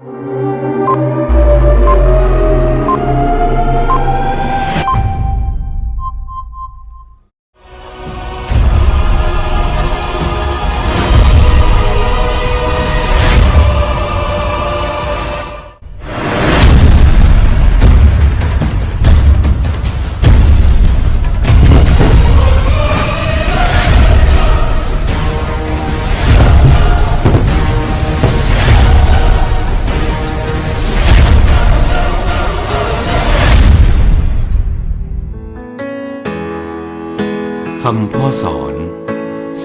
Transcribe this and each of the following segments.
ค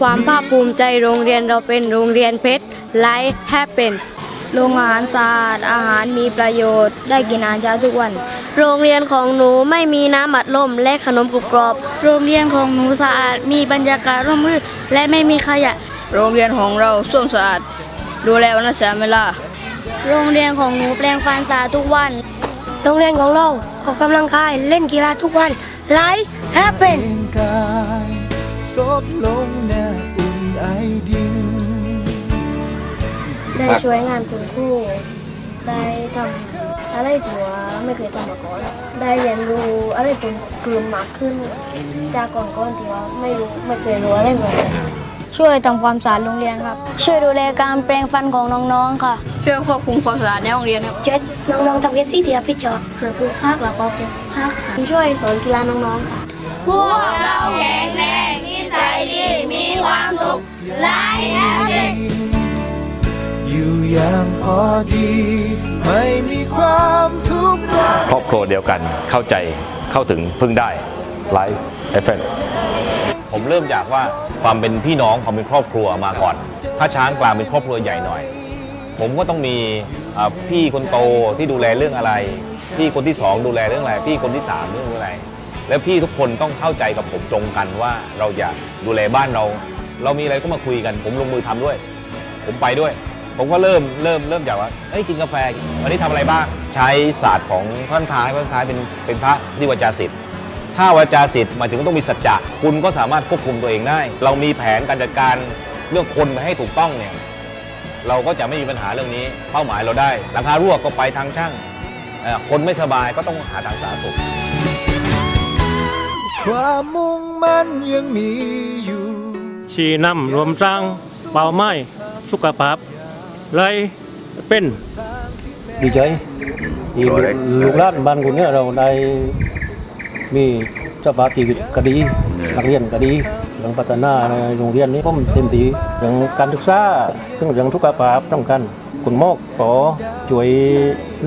ความภาคภูมิใจโรงเรียนเราเป็นโรงเรียนเพชรไลฟ์แฮปเป็นโรงอาหารสะอาดอาหารมีประโยชน์ ได้กินอาหารเช้าทุกวัน โรงเรียนของหนูไม่มีน้ำอัดลมและขนมกรุบกรอบ โรงเรียนของหนูสะอาดมีบรรยากาศร่มรื่นและไม่มีขยะ โรงเรียนของเราส้วมสะอาด ดูแลวันละสามเวลา โรงเรียนของหนูแปลงฟันสะอาดทุกวัน โรงเรียนของเราออกกำลังกายเล่นกีฬาทุกวันไลฟ์แฮปเป็นเพียงกายซ บลงแนบอุ่นไอดิน ได้ช่วยงานคุณครูได้ทำอะไรที่ว่าไม่เคยทำมาก่อน ได้เรียนรู้อะไรเป็นกลุ่มมากขึ้น จากก่อนก่อนๆที่ว่าไม่รู้ไม่เคยรู้อะไรเหมือนกันช่วยทำความสะอาดโรงเรียนครับ ช่วยดูแลการแปรงฟันของน้องๆค่ะ ช่วยควบคุมความสะอาดในห้องเรียนครับช่วยน้องๆทำกิจที่รับผิดชอบช่วยปลูกผักแล้วก็เก็บผักค่ะช่วยสอนกีฬาน้องๆค่ะพวกเราแข็งแรงนิสัยดี มีความสุขไลฟ์แฮปปี้อยู่อย่างพอดี ไม่มีความทุกข์ร้อนครอบครัวเดียวกันเข้าใจเข้าถึงพึ่งได้ไลฟ์เอฟเนผมเริ่มจากว่าความเป็นพี่น้องความเป็นครอบครัวมาก่อน ถ้าช้างกลางเป็นครอบครัวใหญ่หน่อย ผมก็ต้องมีอ่าพี่คนโตที่ดูแลเรื่องอะไร พี่คนที่สองดูแลเรื่องอะไร พี่คนที่สามเรื่องอะไร แล้วพี่ทุกคนต้องเข้าใจกับผมตรงกันว่าเราจะดูแลบ้านเรา เรามีอะไรก็มาคุยกัน ผมลงมือทำด้วย ผมไปด้วย ผมก็เริ่มเริ่มเริ่มจากว่าเอ้ยกินกาแฟวันนี้ทำอะไรบ้างใช้ศาสตร์ของพระท่านคล้ายพระท่านคล้ายเป็นเป็นพระที่วจาศิษย์ถ้าวาจาศิษย์หมายถึงต้องมีสัจจะคุณก็สามารถควบคุมตัวเองได้ เรามีแผนการจัดการเรื่องคนไปให้ถูกต้องเนี่ยเราก็จะไม่มีปัญหาเรื่องนี้ เป้าหมายเราได้หลังคารั่วก็ไปทางช่างคนไม่สบายก็ต้องหาทางสาธารณสุข ความมุ่งมั่นยังมีอยู่ ชี้นำรวมสร้างเป้าหมายสุขภาพเลยเป็นดีใจที่ลูกหลานบ้านคุณเนี่ยเราได้มีสภาพชีวิตก็ดีนักเรียนก็ดีเรื่องพัฒนาในโรงเรียนนี้ผมเต็มที่เรื่องการศึกษาเรื่องเรื่องสุขภาพต้องกันคุณหมอกขอช่วย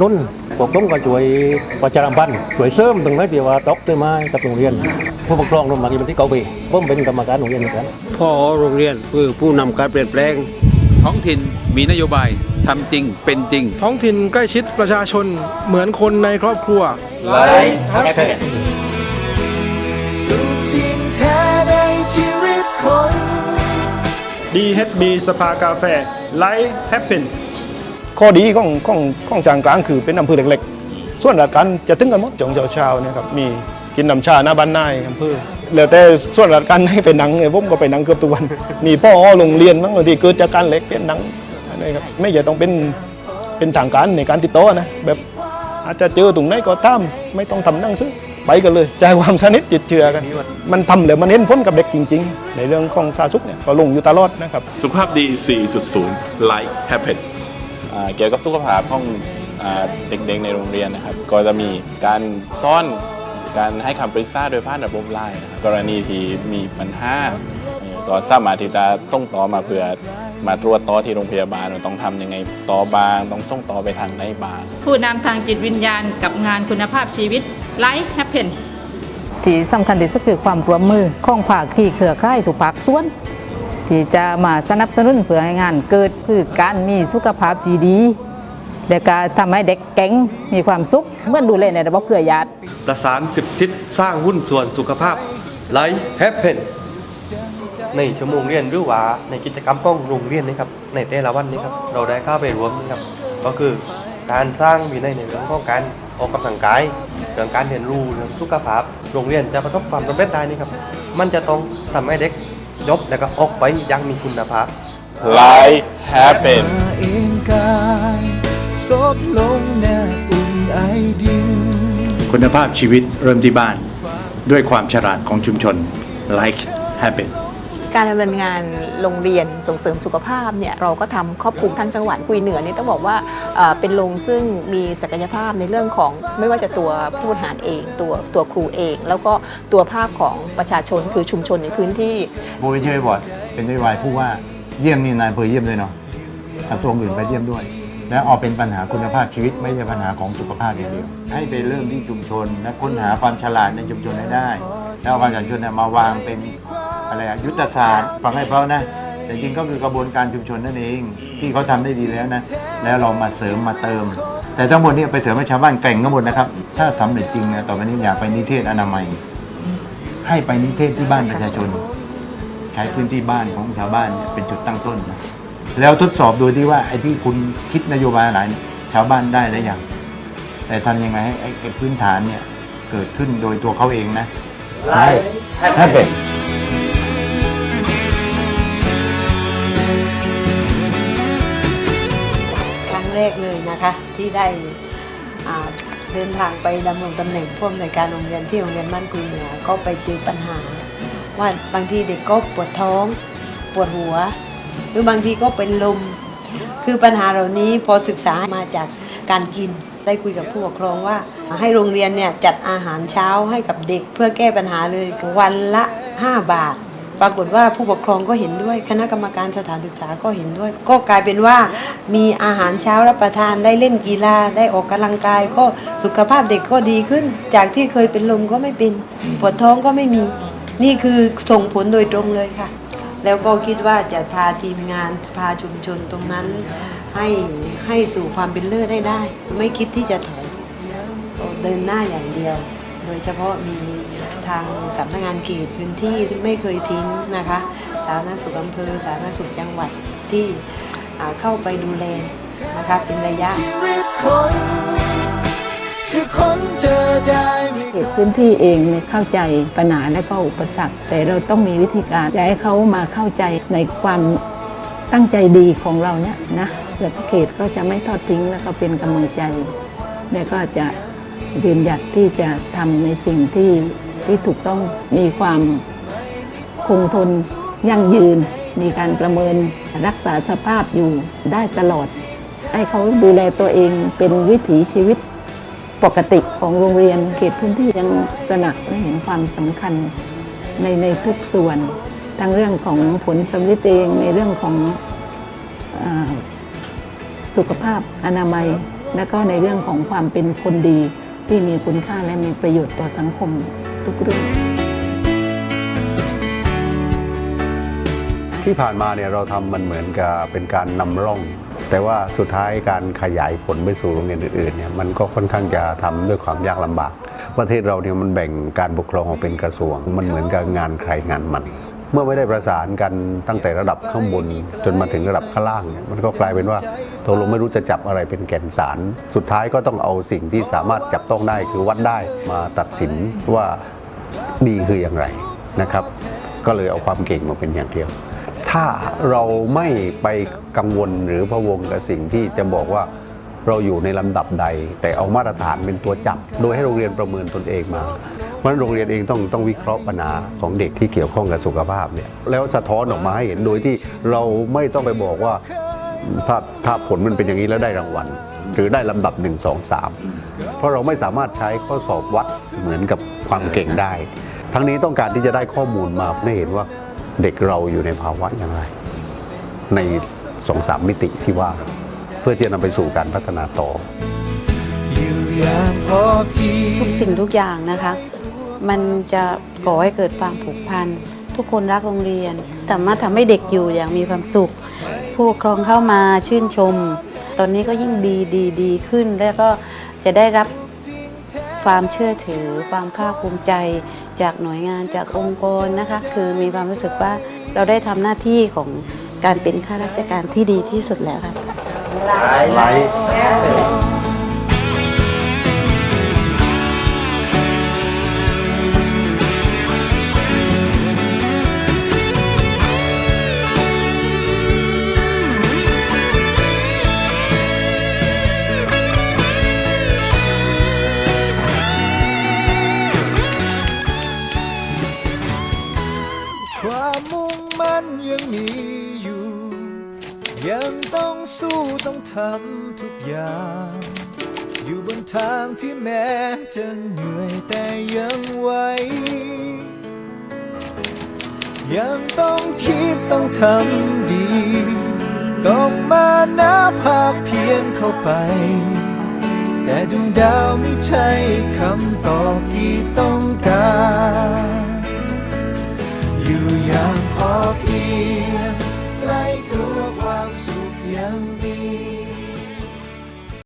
นุ่น พวกผมก็ช่วยประชาสัมพันธ์ช่วยเสริมตรงไหนที่ว่าตกต้นไม้กับโรงเรียน ผู้ปกครองโรงเรียนที่เกาเบผมเป็นกรรมการโรงเรียนเหมือนกันพ่อโรงเรียนคือผู้นำการเปลี่ยนแปลง ท้องถิ่นมีนโยบายทำจริงเป็นจริง ท้องถิ่นใกล้ชิดประชาชนเหมือนคนในครอบครัวสุดจริงแท้ในชีวิตคน DHB สภากาแฟไลฟ์แฮปเป็น ข้อดีของของของจางกลางคือเป็นอำเภอเล็กๆ ส่วนราชการจะถึงกันหมดจงเช้าๆเนะครับมีกินน้ำชาหน้าบ้านนายอำเภอเหลือแต่ส่วนราชการให้ไปหนังไอ้ผมก็ไปหนังเกือบทุกวัน มีพ่อโรงเรียนบางทีเกิดจากการเล็กเป็นหนังอะไรครับไม่จะต้องเป็นเป็นทางการในการติดต่อนะแบบอาจจะเจอตรงไหนก็ตามไม่ต้องทำหนั่งซื้อไปกันเลยใจความสนิทจิตเชื่อกัน มันทำแล้วมันเน้นพ้นกับเด็กจริง ๆ ในเรื่องของสาธารณสุขเนี่ยก็ลงอยู่ตลอดนะครับ สุขภาพดี 4.0 Life Happen กี่ยวกับสุขภาพของอ่าเด็กๆในโรงเรียนนะครับ ก็จะมีการซ่อนการให้คำปรึกษาโดยผ่านระบบไลน์นะครับกรณีที่มีปัญหาเอ่อก็สามารถที่จะส่งต่อมาเพื่อมาตรวจต่อที่โรงพยาบาลว่าต้องทำยังไงต่อบางต้องส่งต่อไปทางไหนบาง ผู้นำทางจิตวิญญาณกับงานคุณภาพชีวิตไลฟ์แฮปเพนที่สำคัญที่สุดคือความร่วมมือของภาคีเครือข่ายทุกภาคส่วน ที่จะมาสนับสนุนเพื่อให้งานเกิดคือการมีสุขภาพที่ดีและก็ทำให้เด็กแก๊งมีความสุขเมื่อดูแลในระบบเครือญาติประสานสิบทิศสร้างหุ้นส่วนสุขภาพไลฟ์แฮปเพนในชั่วโมงเรียนหรือว่าในกิจกรรมของโรงเรียนนะครับในแต่ละวันนี้ครับเราได้เข้าไปรวมนะครับก็คือการสร้างวินัยในเรื่องของการออกกำลังกายเรื่องการเรียนรู้เรื่องสุขภาพโรงเรียนจะประสบความสำเร็จได้นี่ครับมันจะต้องทำให้เด็ก ยบแล้วก็ออกไปอยังมีคุณภาพ Life happen เองกายซบลงแนบอุ่นไอดิน คุณภาพชีวิตเริ่มที่บ้าน ด้วยความฉลาดของชุมชน like habit การดำเนินงานโรงเรียนส่งเสริมสุขภาพเนี่ยเราก็ทำครอบคลุมทั้งจังหวัดกุยเหนือนี่ต้องบอกว่าเป็นโรงซึ่งมีศักยภาพในเรื่องของไม่ว่าจะตัวผู้บริหารเองตัวตัวครูเอง แล้วก็ตัวภาพของประชาชนคือชุมชนในพื้นที่โบวิเชยบอร์ดเป็นนโยบายผู้ว่าเยี่ยมนี่นายอำเภอเยี่ยมด้วยเนาะกระทรวงอื่นไปเยี่ยมด้วย แล้วเอาเป็นปัญหาคุณภาพชีวิตไม่ใช่ปัญหาของสุขภาพอย่างเดียวให้ไปเริ่มที่ชุมชนและค้นหาความฉลาดในชุมชนให้ได้ แล้วความฉลาดชุมชนเนี่ยมาวางเป็น อะไรอะยุทธศาสตร์ฟังให้เพราะนะ แต่จริงก็คือกระบวนการชุมชนนั่นเอง ที่เขาทำได้ดีแล้วนะ แล้วเรามาเสริมมาเติม แต่ทั้งหมดนี้ไปเสริมให้ชาวบ้านแกร่งทั้งหมดนะครับ ถ้าสำเร็จจริงนะต่อไปนี้อยากไปนิเทศอนามัย ให้ไปนิเทศที่บ้านประชาชน ใช้พื้นที่บ้านของชาวบ้านเนี่ยเป็นจุดตั้งต้นนะแล้วทดสอบโดยที่ว่าไอ้ที่คุณคิดนโยบายอะไรเนี่ยชาวบ้านได้แล้วอย่างแต่ทำยังไงให้ไอ้ไอ้พื้นฐานเนี่ยเกิดขึ้นโดยตัวเขาเองนะ ให้ให้เป็น นะคะที่ได้เดินทางไปดำรงตำแหน่งผู้อำนวยการโรงเรียนที่โรงเรียนบ้านกุยเหนือก็ไปเจอปัญหา ว่าบางทีเด็กก็ปวดท้องปวดหัว หรือบางทีก็เป็นลม คือปัญหาเหล่านี้พอศึกษามาจากการกินได้คุยกับผู้ปกครองว่า ให้โรงเรียนเนี่ยจัดอาหารเช้าให้กับเด็กเพื่อแก้ปัญหาเลยวันละ 5 บาท ปรากฏว่าผู้ปกครองก็เห็นด้วย คณะกรรมการสถานศึกษาก็เห็นด้วย ก็กลายเป็นว่ามีอาหารเช้ารับประทานได้เล่นกีฬาได้ออกกำลังกาย ก็สุขภาพเด็กก็ดีขึ้น จากที่เคยเป็นลมก็ไม่เป็นปวดท้องก็ไม่มี นี่คือส่งผลโดยตรงเลยค่ะ แล้วก็คิดว่าจะพาทีมงานพาชุมชนตรงนั้น ให้ให้สู่ความเป็นเลิศได้ได้ ไม่คิดที่จะถอยเดินหน้าอย่างเดียว โดยเฉพาะมีางสำนักงานเขตพื้นที่ไม่เคยทิ้งนะคะ สาธารณสุขอำเภอ สาธารณสุขจังหวัดที่อ่าเข้าไปดูแลนะคะเป็นระยะที่คนเจอได้ไม่เขตพื้นที่เองเนี่ยเข้าใจปัญหาและก็อุปสรรค แต่เราต้องมีวิธีการจะให้เขามาเข้าใจในความตั้งใจดีของเราเนี่ยนะและเขตก็จะไม่ทอดทิ้งแล้วก็เป็นกำลังใจ และก็จะยืนหยัดที่จะทำในสิ่งที่ ที่ถูกต้องมีความคงทนยั่งยืน มีการประเมินรักษาสภาพอยู่ได้ตลอด ให้เขาดูแลตัวเองเป็นวิถีชีวิตปกติของโรงเรียนเขตพื้นที่ยังตระหนักและเห็นความสำคัญในในทุกส่วน ทั้งเรื่องของผลสำลิดเองในเรื่องของอสุขภาพอนามัย และก็ในเรื่องของความเป็นคนดีที่มีคุณค่าและมีประโยชน์ต่อสังคม ทุกเรื่อง ที่ผ่านมาเนี่ยเราทำมันเหมือนกับเป็นการนำร่อง แต่ว่าสุดท้ายการขยายผลไปสู่โรงเรียนอื่นๆเนี่ยมันก็ค่อนข้างจะทำด้วยความยากลำบาก ประเทศเราเนี่ยมันแบ่งการปกครองออกเป็นกระทรวง มันเหมือนกับงานใครงานมัน เมื่อไม่ได้ประสานกันตั้งแต่ระดับข้างบนจนมาถึงระดับข้างล่างเนี่ยมันก็กลายเป็นว่าตกลงไม่รู้จะจับอะไรเป็นแก่นสาร สุดท้ายก็ต้องเอาสิ่งที่สามารถจับต้องได้คือวัดได้มาตัดสินว่าดีคืออย่างไรนะครับ ก็เลยเอาความเก่งมาเป็นอย่างเดียว ถ้าเราไม่ไปกังวลหรือพะวงกับสิ่งที่จะบอกว่าเราอยู่ในลำดับใด แต่เอามาตรฐานเป็นตัวจับ โดยให้โรงเรียนประเมินตนเองมา เพราะฉะนั้นโรงเรียนเองต้องต้องวิเคราะห์ปัญหาของเด็กที่เกี่ยวข้องกับสุขภาพเนี่ยแล้วสะท้อนออกมาให้เห็นโดยที่เราไม่ต้องไปบอกว่าถ้าถ้าผลมันเป็นอย่างนี้แล้วได้รางวัล หรือได้ลำดับ 1 2 3 เพราะเราไม่สามารถใช้ข้อสอบวัดเหมือนกับความเก่งได้ ทั้งนี้ต้องการที่จะได้ข้อมูลมาให้เห็นว่าเด็กเราอยู่ในภาวะอย่างไร ในสองสามมิติที่ว่า เพื่อที่จะนำไปสู่การพัฒนาต่อทุกสิ่งทุกอย่างนะคะ มันจะก่อให้เกิดความผูกพันทุกคนรักโรงเรียนสามารถทำให้เด็กอยู่อย่างมีความสุข ผู้ปกครองเข้ามาชื่นชม ตอนนี้ก็ยิ่งดีดีดีขึ้น แล้วก็จะได้รับความเชื่อถือ ความภาคภูมิใจจากหน่วยงานจากองค์กรนะคะ คือมีความรู้สึกว่าเราได้ทำหน้าที่ของการเป็นข้าราชการที่ดีที่สุดแล้วค่ะ ไลท์ ทำทุกอย่าง อยู่บนทางที่แม้จะเหนื่อยแต่ยังไหวยังต้องคิดต้องทำดี ต้องมานาภาคเพียนเข้าไป แต่ดวงดาวไม่ใช่คำตอบที่ต้องการ อยู่อย่างพอเพียงใกล้ตัวความสุขยัง